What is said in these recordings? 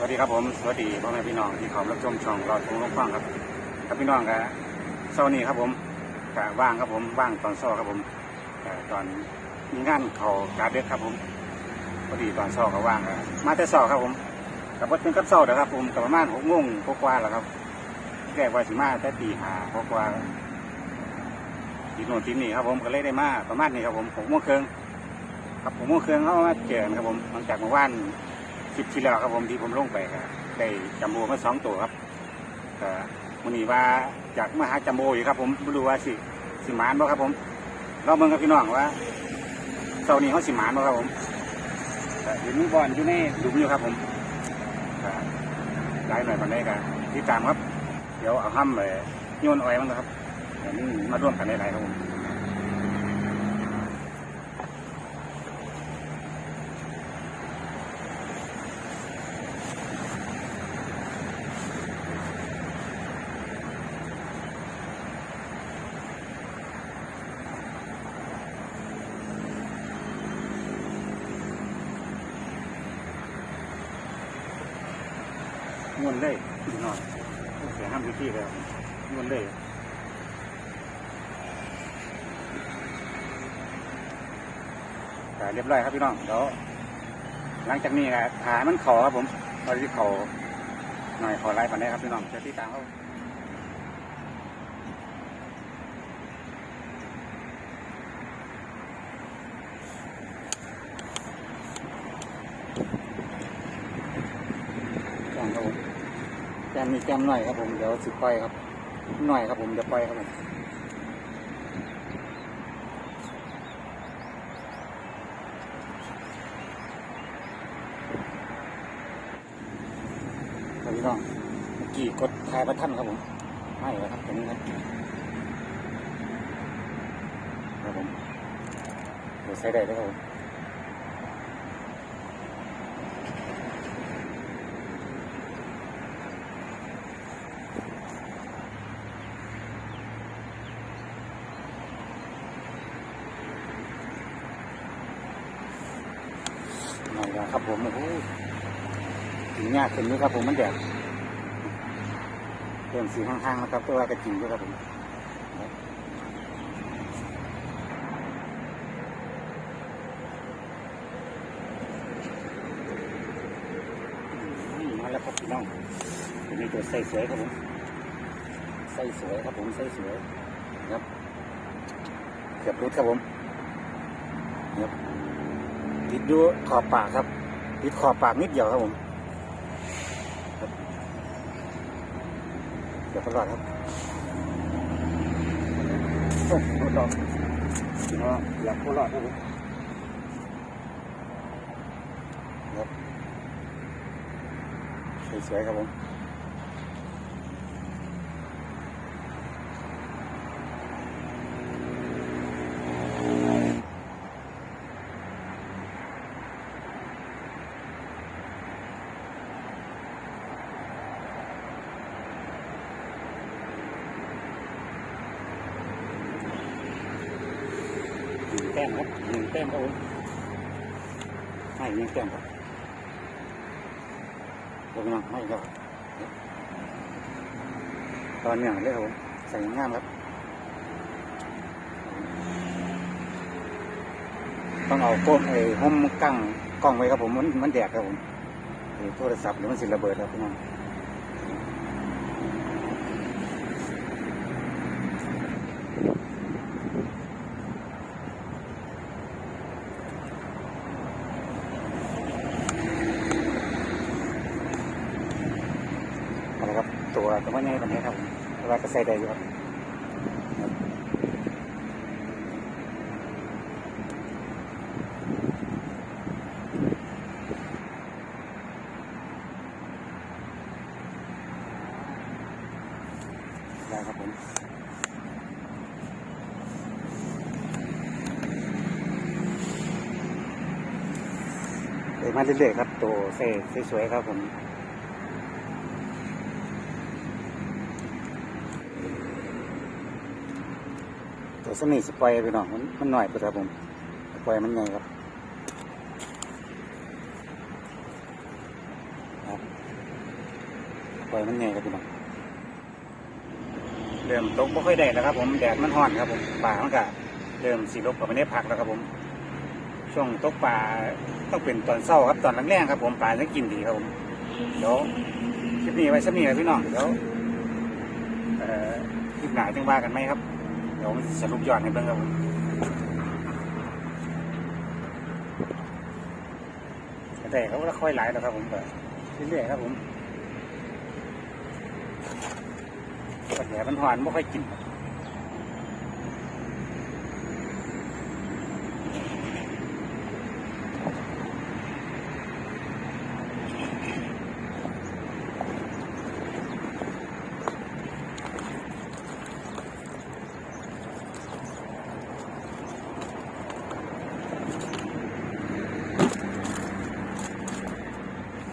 สวัสดีครับผม สวัสดีพ่อแม่พี่น้องที่เขารับชมช่องเราทงลงฟังครับครับพี่น้องครับเช้านี้ครับผมกว่างครับผมว่างตอนเช้าครับผมตอนมีงานเขาการเด็ดครับผมพอดีตอนเช้าก็ว่างครับมาแต่เช้าครับผมกับวัดเป็นกับเช้าเด้อครับผมกับประมาณหกโมงกว่าแล้วครับแรกว่าสิมาแต่ตีห้ากว่าๆทีโน่นทีนี่ครับผมก็เลยได้มาประมาณนี้ครับผมหกโมงครึ่งครับหกโมงครึ่งเขามาเจอกันครับผมหลังจากเมื่อวาน ลิปที่แล้วครับผมที่ผมลงไปก็ได้จัมโบ้มาสองตัวครับก็มันนี้ว่าจากมาหาจัมโบ้อยู่ครับ ผมไม่รู้ว่าสิสิมานบ่ครับผมเราเบิ่งกับพี่น้องว่าเสาร์นี้เขาสิมานบ่ครับผมก็เห็นมีบอลอยู่ในหลุมอยู่ครับผมได้หน่อยมันได้กันติดตามครับ เดี๋ยวเอาห้ำเลยโยนอ้อยมันนะครับเดี๋ยวนี้มาร่วมกันได้หลายครับผม มวนได้พี่น้องเสียห้ามพื้นที่เลยครับม้วนได้แต่เรียบร้อยครับพี่น้องเดี๋ยวหลังจากนี้นะขามันเขอครับผมตอนที่เขาหน่อยขอไล่ปันได้ครับพี่น้องจะติดตามเขาแกมครับผมแก มีแกมหน่อยครับผมเดี๋ยวสิปล่อยครับ หน่อยครับผมเดี๋ยวปล่อยครับผมครับพี่น้องเมื่อกี้กดทายประทันครับผมไม่แล้วครับตรงนี้ครับครับผมเดี๋ยวใช้ได้แล้วครับผม นั่นแหละครับ ผมโอ้โหถึงยากขึ้นนี้ครับผมมันแดดเริ่มสีห้างๆนะครับตัวกระจิงด้วยครับผมมมาแล้วครับพี่น้องตัวนี้ตัวใส่สวยครับผมใส่สวยครับผมใส่สวยครับเกือบรุดครับผมครับติดดูขอบปากครับ ติดขอบปากนิดเดียวครับผมครับเดี๋ยวพลอดครับโอ้โหดอกพี่น้องอยากพลอดครับผมครับสวยๆครับผม ต้มครับหนึ่งแต้มครับผมให้หนึ่งแต้มครับเดี๋ยวพี่น้องให้ครับตอนเนี้ยเลยครับผมใส่งามครับ ต้องเอาก้มไอ้ห้มกั้งกล้องไว้ครับผมมันมันแดดครับผมโทรศัพท์เดี๋ยวมันสิระเบิดครับพี่น้องเอาละ ครับตัวตัวว่าไงแบบนี้ครับผมแต่ว่าก็ใส่ได้อยู่ครับได้ครับผมเดี๋ยวมาเรื่อยๆครับ ตัวเซ่สวยๆครับผม แตัวสนิทสปอยไปหน่อยมันมันหน่อยไปครับผมสปอยมันไงครับครับปล่อยมันใหญ่ครับพี่น้องเริ่มตกไม่ค่อยได้แล้วครับ ผมแดดมันร้อนครับผมป่ามันก็เริ่มสีลบกับไม่ได้พักแล้วครับผม ช่วงตกป่าต้องเป็นตอนเช้าครับตอนแรงๆครับ ผมป่าจะกินดีครับผมเดี๋ยวคลิปนี้ไว้สักนี้ครับพี่น้องเดี๋ยวคลิปหนาจึงว่ากันไหมครับ เดี๋ยวสรุปยอดให้เบิ่งครับผมแต่เขาก็ค่อยไหลแล้วครับผมแบบเรื่อยๆครับผมปัญหามันหวานไม่ค่อยกินครับ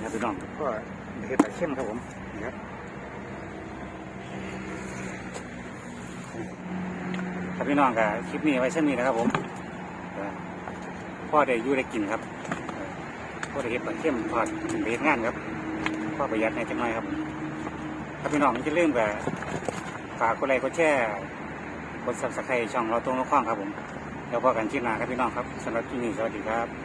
นะครับพี่น้องก็ เข้มครับผมนี่ครับครับพี่น้องกับคลิปนี้ไว้เช่นนี้นะครับผมพ่อได้ยู่ได้กินครับพ่อได้เห็ดปลาเข้มทอดกินเฮ็ดงานครับพ่อประหยัดในจังหน่อยครับครับพี่น้องจะเริ่มกับฝากกดไลค์กดแชร์กดซับสไครต์ช่องเราตรงนกข้องครับผม แล้วพอกันคลิปหนาครับพี่น้องครับสำหรับที่นี้สวัสดีครับ